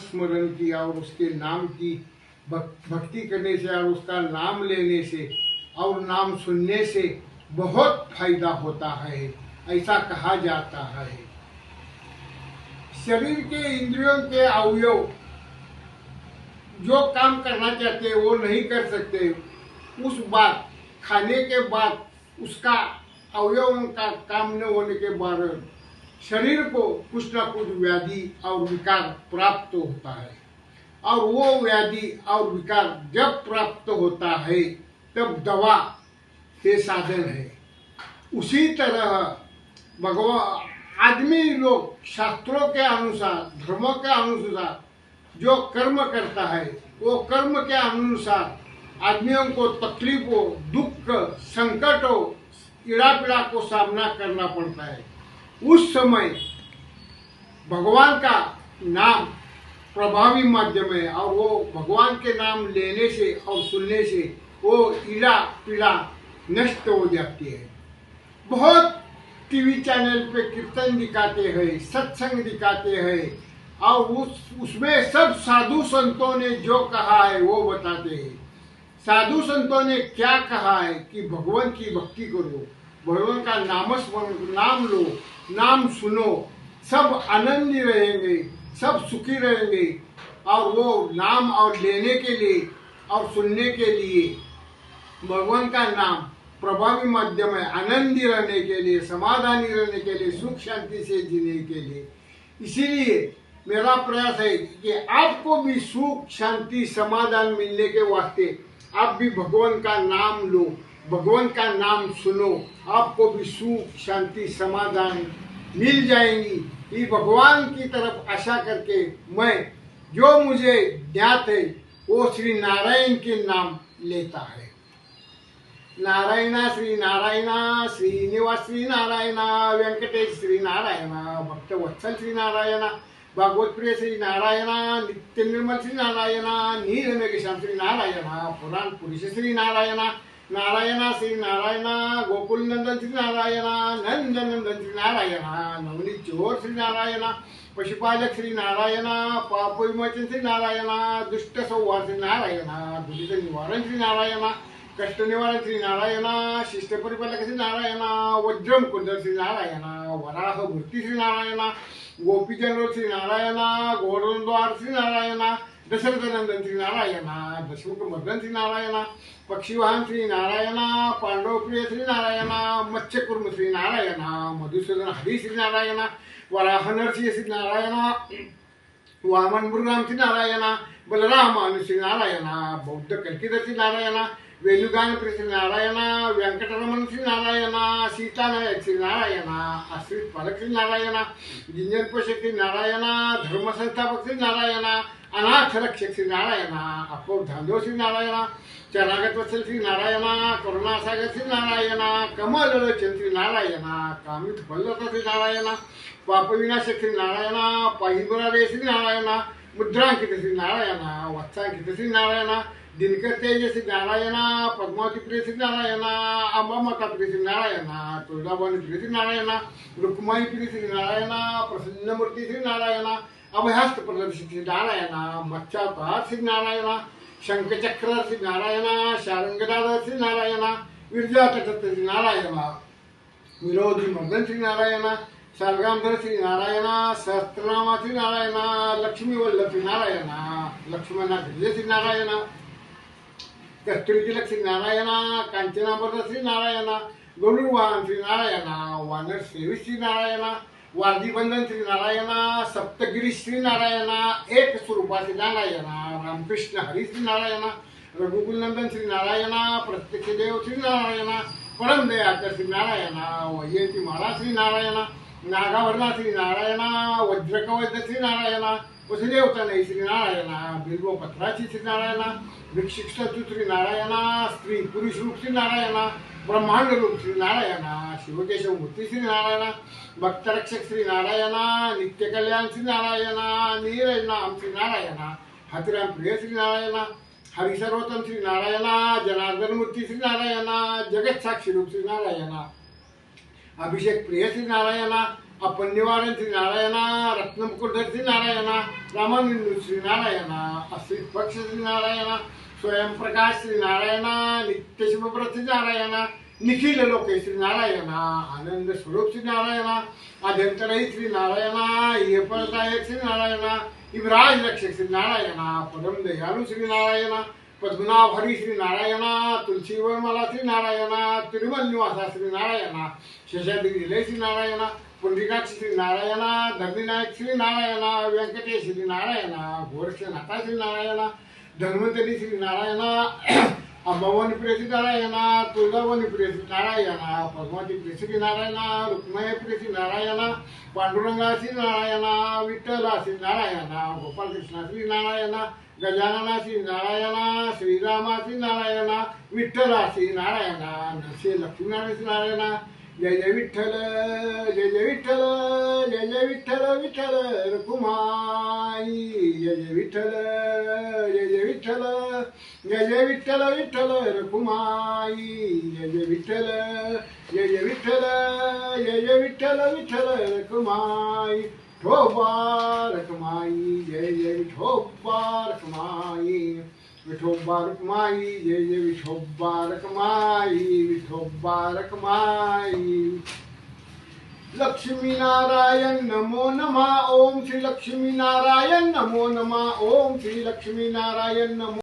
स्मरण की और उसके नाम की भक्ति करने से और उसका नाम लेने से और नाम सुनने से बहुत फ़ायदा होता है, ऐसा कहा जाता है। शरीर के इंद्रियों के अवयव जो काम करना चाहते हैं, वो नहीं कर सकते। उस बात, खाने के बाद उसका अवयवों का काम न होने के बाद शरीर को कुछ ना कुछ व्याधि और विकार प्राप्त होता है। और वो व्याधि और विकार जब प्राप्त होता है, तब दवा के साधन है। उसी तरह भगवान आदमी लोग शास्त्रों के अनुसार, धर्मों के अनुसार जो कर्म करता है, वो कर्म के अनुसार आदमियों को तकलीफों, दुख, संकटों पीड़ा पीड़ा को सामना करना पड़ता है। उस समय भगवान का नाम प्रभावी माध्यम है और वो भगवान के नाम लेने से और सुनने से वो ईड़ा पीड़ा नष्ट हो जाती है। बहुत टीवी चैनल पे कीर्तन दिखाते हैं, सत्संग दिखाते हैं और उस, उसमें सब साधु संतों ने जो कहा है वो बताते हैं। साधु संतों ने क्या कहा है कि भगवान की भक्ति करो, भगवान का नाम स्मरण नाम लो नाम सुनो। सब आनंदी रहेंगे, सब सुखी रहेंगे। और वो नाम और लेने के लिए और सुनने के लिए। भगवान का नाम प्रभावी माध्यम है आनंदी रहने के लिए, समाधानी रहने के लिए, सुख शांति से जीने के लिए। इसीलिए मेरा प्रयास है कि आपको भी सुख, शांति, समाधान मिलने के वास्ते आप भी भगवान का नाम लो। भगवान का नाम सुनो, आपको भी सुख, शांति, समाधान मिल जाएँगी। ये भगवान की तरफ़ आशा करके मैं जो मुझे ज्ञात है, वो श्री नारायण के नाम लेता है। नारायण, श्री नारायण, श्रीनिवास श्री नारायण व्यंकटेश श्री नारायण, भक्त वत्सल श्री नारायण, भागवत प्रिय श्री नारायण, नित्य निर्मल श्री नारायण, नील श्री नारायण, पुराण पुरुष श्री नारायण नारायण श्री नारायण गोकुल नंदन श्री नारायण नंद नंदन श्री नारायण नवनीत चोर श्री नारायण पशुपालक श्री नारायण पाप विमोचन श्री नारायण दुष्ट संवार श्री नारायण दुरित निवारण श्री नारायण कष्ट निवारण श्री नारायण शिष्ट परिपालक श्री नारायण वज्रम कुंडल श्री नारायण वराह मूर्ती श्री नारायण गोपीचंद्र श्री नारायण गोरद्वार श्री नारायण दशरथ नंदन श्री नारायण दशमुख मदन श्री नारायण पक्षीवाहन श्री नारायण पांडव प्रिय श्री नारायण मत्स्यकुर्म श्री नारायण मधुसूदन हरी श्री नारायण वराह नरसिंह श्री नारायण वामन मुरगाम श्री नारायण बलराम श्री नारायण बौद्ध कल्किदर श्री नारायण वेणुगान श्री नारायण वेंकटरमण श्री नारायण सीतानायक श्री नारायण आश्रित पालक श्री नारायण जिंजन श्री नारायण धर्म संस्थापक श्री नारायण अनाथ रक्षक श्री नारायण अपोर धांधो श्री नारायण चरागत वत्सल श्री नारायण करुणासागर श्री नारायण कमल लोचन श्री नारायण कामित बल्लभ श्री नारायण पाप विनाशक श्री नारायण पाहिबुरारे श्री नारायण मुद्रांकित श्री नारायण वत्सांकित श्री नारायण दिनकर तेज श्री नारायण पद्मावती प्रिय श्री नारायण अंबामाता प्रिय श्री नारायण तुळजाभवानी प्रिय श्री नारायण रुक्माई प्रिय श्री श्री नारायण श्री नारायण श्री नारायण शंखचक्र श्री नारायण शारंगदार श्री नारायण विरजातटस्थ श्री नारायण विरोधी मर्दन श्री नारायण शारगांधर श्री नारायण सहस्त्रनामा श्री नारायण लक्ष्मी वल्लभ श्री नारायण लक्ष्मणा श्री नारायण कस्तुरीतिलक श्री नारायण कांचनाभर श्री नारायण गरुडवाहन श्री नारायण वानर सेवी श्री नारायण वारदी बंधन श्री नारायण सप्तगिरी श्री नारायण एक स्वरूपा श्री नारायण रामकृष्ण हरी श्री नारायण रघुकुल नंदन श्री नारायण प्रत्यक्ष देव श्री नारायण परम दयाकर श्री नारायण वैयती माळा श्री नारायण नागावर्णा श्री नारायण वज्रकवच श्री नारायण वसुदेवतनय श्री नारायण बिल्व पत्राची श्री नारायण भिक्षिक श्री नारायण स्त्री पुरुष रूप श्री नारायण ब्रह्मांड रूप श्री नारायण शिवकेशव मूर्ती श्री नारायण भक्तरक्षक श्री नारायण नित्य कल्याण श्री नारायण नीरज नाम श्री नारायण हाथीराम प्रिय श्री नारायण हरिसर्वोत्तम श्री नारायण जनार्दन मूर्ती श्री नारायण जगत साक्षी रूप श्री नारायण अभिषेक प्रिय श्री नारायण आपण निवारण श्री नारायणा रत्नमुकुटधर श्री नारायणा रामानंद श्री नारायणा अश्वित पक्ष श्री नारायणा स्वयंप्रकाश श्री नारायणा नित्यशिवव्रत श्री नारायणा निखिल लोके श्री नारायणा आनंद स्वरूप श्री नारायणा आद्यंतरही श्री नारायणा ये परदायक श्री नारायणा युवराज रक्षक श्री नारायणा परम दयालु श्री नारायणा पद्मनाभ हरी श्री नारायणा तुलसी वर्मला श्री नारायणा तिरुमल निवासा श्री नारायणा शेषाद्री निलय श्री नारायणा पुंडरीकाक्ष श्री नारायणा धर्मीनायक श्री नारायणा व्यंकटेश श्री नारायणा गोरक्षनाथा श्री नारायणा धन्वंतरी श्री नारायणा अंबावनी प्रिय श्री नारायणा तुळजावनी प्रिय श्री नारायणा पद्मावती प्रिय श्री नारायणा रुक्मय प्रिय श्री नारायणा पांडुरंगा श्री नारायणा विठ्ठला श्री नारायणा गोपालकृष्णा श्री नारायणा गजानना श्री नारायणा श्रीरामा श्री नारायणा विठ्ठला श्री नारायणा नसे लक्ष्मीनारायण श्री नारायणा जय जय विठ्ठल जय जय विठ्ठल जय जय विठ्ठल विठ्ठल रकुमाई जय जय विठ्ठल जय जय विठ्ठल जय जय विठ्ठल विठ्ठल रकुमाई जय जय विठ्ठल जय जय विठ्ठल जय जय विठ्ठल विठ्ठल रकुमाई ठोबा रकुमाई जय जय विठोबा रकुमाई विठोबा रकुमाई जय जय विठोबा रकुमाई विठोबा रकुमाई लक्ष्मी नारायण नमो नमः। ओम श्री लक्ष्मी नारायण नमो नमः। ओम श्री लक्ष्मी नारायण नमो